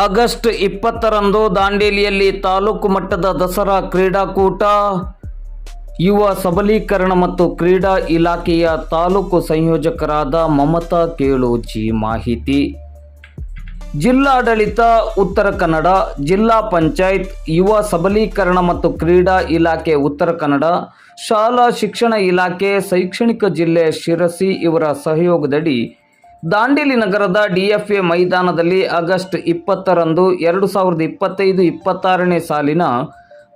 August ಇಪ್ಪತ್ತರಂದು ದಾಂಡೇಲಿಯಲ್ಲಿ ತಾಲೂಕು ಮಟ್ಟದ ದಸರಾ ಕ್ರೀಡಾಕೂಟ, ಯುವ ಸಬಲೀಕರಣ ಮತ್ತು ಕ್ರೀಡಾ ಇಲಾಖೆಯ ತಾಲೂಕು ಸಂಯೋಜಕರಾದ ಮಮತಾ ಕೇಳೋಚಿ ಮಾಹಿತಿ. ಜಿಲ್ಲಾಡಳಿತ, ಉತ್ತರ ಕನ್ನಡ, ಜಿಲ್ಲಾ ಪಂಚಾಯತ್, ಯುವ ಸಬಲೀಕರಣ ಮತ್ತು ಕ್ರೀಡಾ ಇಲಾಖೆ, ಉತ್ತರ ಕನ್ನಡ, ಶಾಲಾ ಶಿಕ್ಷಣ ಇಲಾಖೆ, ಶೈಕ್ಷಣಿಕ ಜಿಲ್ಲೆ ಶಿರಸಿ ಇವರ ಸಹಯೋಗದಡಿ ದಾಂಡೇಲಿ ನಗರದ ಡಿಎಫ್ಎ ಮೈದಾನದಲ್ಲಿ ಆಗಸ್ಟ್ ಇಪ್ಪತ್ತರಂದು ಎರಡು ಸಾವಿರದ ಇಪ್ಪತ್ತೈದು ಇಪ್ಪತ್ತಾರನೇ ಸಾಲಿನ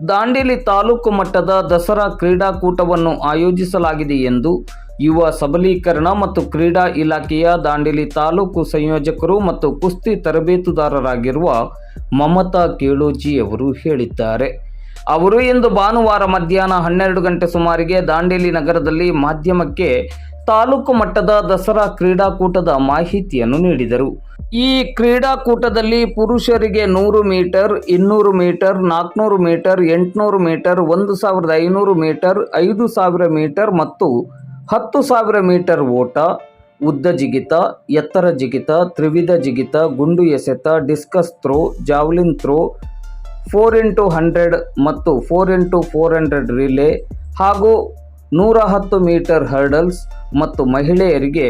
ದಾಂಡೇಲಿ ತಾಲೂಕು ಮಟ್ಟದ ದಸರಾ ಕ್ರೀಡಾಕೂಟವನ್ನು ಆಯೋಜಿಸಲಾಗಿದೆ ಎಂದು ಯುವ ಸಬಲೀಕರಣ ಮತ್ತು ಕ್ರೀಡಾ ಇಲಾಖೆಯ ದಾಂಡೇಲಿ ತಾಲೂಕು ಸಂಯೋಜಕರು ಮತ್ತು ಕುಸ್ತಿ ತರಬೇತುದಾರರಾಗಿರುವ ಮಮತಾ ಕೇಳೋಜಿ ಅವರು ಹೇಳಿದ್ದಾರೆ. ಅವರು ಇಂದು ಭಾನುವಾರ ಮಧ್ಯಾಹ್ನ ಹನ್ನೆರಡು ಗಂಟೆ ಸುಮಾರಿಗೆ ದಾಂಡೇಲಿ ನಗರದಲ್ಲಿ ಮಾಧ್ಯಮಕ್ಕೆ ತಾಲೂಕು ಮಟ್ಟದ ದಸರಾ ಕ್ರೀಡಾಕೂಟದ ಮಾಹಿತಿಯನ್ನು ನೀಡಿದರು. ಈ ಕ್ರೀಡಾಕೂಟದಲ್ಲಿ ಪುರುಷರಿಗೆ ನೂರು ಮೀಟರ್, ಇನ್ನೂರು ಮೀಟರ್, ನಾಲ್ಕುನೂರು ಮೀಟರ್, ಎಂಟುನೂರು ಮೀಟರ್, ಒಂದು ಸಾವಿರದ ಐನೂರು ಮೀಟರ್, ಐದು ಸಾವಿರ ಮೀಟರ್ ಮತ್ತು ಹತ್ತು ಸಾವಿರ ಮೀಟರ್ ಓಟ, ಉದ್ದ ಜಿಗಿತ, ಎತ್ತರ ಜಿಗಿತ, ತ್ರಿವಿಧ ಜಿಗಿತ, ಗುಂಡು ಎಸೆತ, discus throw, javelin throw, four into hundred ಮತ್ತು four into four hundred relay ಹಾಗೂ ನೂರ ಹತ್ತು ಮೀಟರ್ ಹರ್ಡಲ್ಸ್ ಮತ್ತು ಮಹಿಳೆಯರಿಗೆ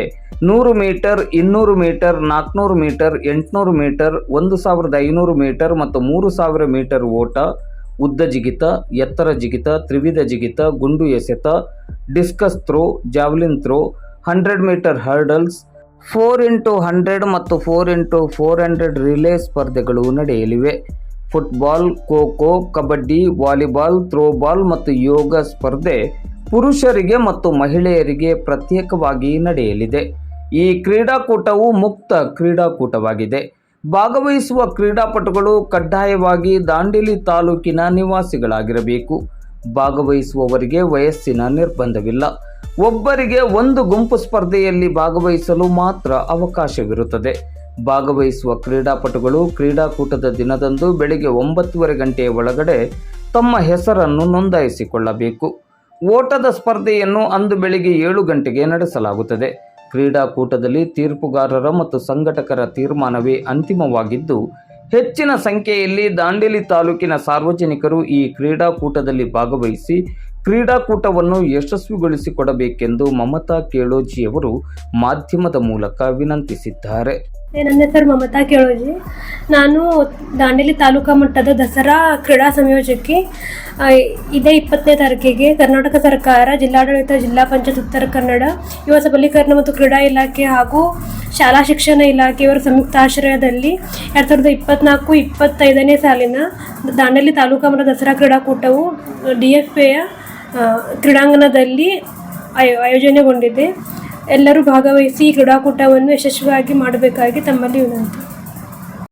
ನೂರು ಮೀಟರ್, ಇನ್ನೂರು ಮೀಟರ್, ನಾಲ್ಕುನೂರು ಮೀಟರ್, ಎಂಟುನೂರು ಮೀಟರ್, ಒಂದು ಸಾವಿರದ ಐನೂರು ಮೀಟರ್ ಮತ್ತು ಮೂರು ಸಾವಿರ ಮೀಟರ್ ಓಟ, ಉದ್ದ ಜಿಗಿತ, ಎತ್ತರ ಜಿಗಿತ, ತ್ರಿವಿಧ ಜಿಗಿತ, ಗುಂಡು ಎಸೆತ, discus throw, javelin throw, hundred metre hurdles, four into hundred ಮತ್ತು four into four hundred relay ಸ್ಪರ್ಧೆಗಳು ನಡೆಯಲಿವೆ. Football, kho kho, kabaddi, volleyball throwball ಮತ್ತು ಯೋಗ ಸ್ಪರ್ಧೆ ಪುರುಷರಿಗೆ ಮತ್ತು ಮಹಿಳೆಯರಿಗೆ ಪ್ರತ್ಯೇಕವಾಗಿ ನಡೆಯಲಿದೆ. ಈ ಕ್ರೀಡಾಕೂಟವು ಮುಕ್ತ ಕ್ರೀಡಾಕೂಟವಾಗಿದೆ. ಭಾಗವಹಿಸುವ ಕ್ರೀಡಾಪಟುಗಳು ಕಡ್ಡಾಯವಾಗಿ ದಾಂಡೇಲಿ ತಾಲೂಕಿನ ನಿವಾಸಿಗಳಾಗಿರಬೇಕು. ಭಾಗವಹಿಸುವವರಿಗೆ ವಯಸ್ಸಿನ ನಿರ್ಬಂಧವಿಲ್ಲ. ಒಬ್ಬರಿಗೆ ಒಂದು ಗುಂಪು ಸ್ಪರ್ಧೆಯಲ್ಲಿ ಭಾಗವಹಿಸಲು ಮಾತ್ರ ಅವಕಾಶವಿರುತ್ತದೆ. ಭಾಗವಹಿಸುವ ಕ್ರೀಡಾಪಟುಗಳು ಕ್ರೀಡಾಕೂಟದ ದಿನದಂದು ಬೆಳಿಗ್ಗೆ ಒಂಬತ್ತುವರೆ ಗಂಟೆಯ ಒಳಗಡೆ ತಮ್ಮ ಹೆಸರನ್ನು ನೋಂದಾಯಿಸಿಕೊಳ್ಳಬೇಕು. ಓಟದ ಸ್ಪರ್ಧೆಯನ್ನು ಅಂದು ಬೆಳಿಗ್ಗೆ ಏಳು ಗಂಟೆಗೆ ನಡೆಸಲಾಗುತ್ತದೆ. ಕ್ರೀಡಾಕೂಟದಲ್ಲಿ ತೀರ್ಪುಗಾರರ ಮತ್ತು ಸಂಘಟಕರ ತೀರ್ಮಾನವೇ ಅಂತಿಮವಾಗಿದ್ದು, ಹೆಚ್ಚಿನ ಸಂಖ್ಯೆಯಲ್ಲಿ ದಾಂಡೇಲಿ ತಾಲೂಕಿನ ಸಾರ್ವಜನಿಕರು ಈ ಕ್ರೀಡಾಕೂಟದಲ್ಲಿ ಭಾಗವಹಿಸಿ ಕ್ರೀಡಾಕೂಟವನ್ನು ಯಶಸ್ವಿಗೊಳಿಸಿಕೊಡಬೇಕೆಂದು ಮಮತಾ ಕೇಳೋಜಿಯವರು ಮಾಧ್ಯಮದ ಮೂಲಕ ವಿನಂತಿಸಿದ್ದಾರೆ. ನನ್ನ ಹೆಸರು ಮಮತಾ ಕೇಳೋಜಿ. ನಾನು ದಾಂಡೇಲಿ ತಾಲೂಕಾ ಮಟ್ಟದ ದಸರಾ ಕ್ರೀಡಾ ಸಂಯೋಜಕಿ. ಇದೇ ಇಪ್ಪತ್ತನೇ ತಾರೀಕಿಗೆ ಕರ್ನಾಟಕ ಸರ್ಕಾರ, ಜಿಲ್ಲಾಡಳಿತ, ಜಿಲ್ಲಾ ಪಂಚಾಯತ್ ಉತ್ತರ ಕನ್ನಡ, ಯುವ ಸಬಲೀಕರಣ ಮತ್ತು ಕ್ರೀಡಾ ಇಲಾಖೆ ಹಾಗೂ ಶಾಲಾ ಶಿಕ್ಷಣ ಇಲಾಖೆಯವರ ಸಂಯುಕ್ತಾಶ್ರಯದಲ್ಲಿ ಎರಡು ಸಾವಿರದ ಇಪ್ಪತ್ನಾಲ್ಕು ಇಪ್ಪತ್ತೈದನೇ ಸಾಲಿನ ದಾಂಡೇಲಿ ತಾಲೂಕಾ ಮಟ್ಟದ ದಸರಾ ಕ್ರೀಡಾಕೂಟವು ಡಿ ಎಫ್ ಎಯ ಕ್ರೀಡಾಂಗಣದಲ್ಲಿ ಆಯೋ ಆಯೋಜನೆಗೊಂಡಿದೆ. ಎಲ್ಲರೂ ಭಾಗವಹಿಸಿ ಕ್ರೀಡಾಕೂಟವನ್ನು ಯಶಸ್ವಿಯಾಗಿ ಮಾಡಬೇಕಾಗಿ ತಮ್ಮಲ್ಲಿ ವಿನಂತಿ.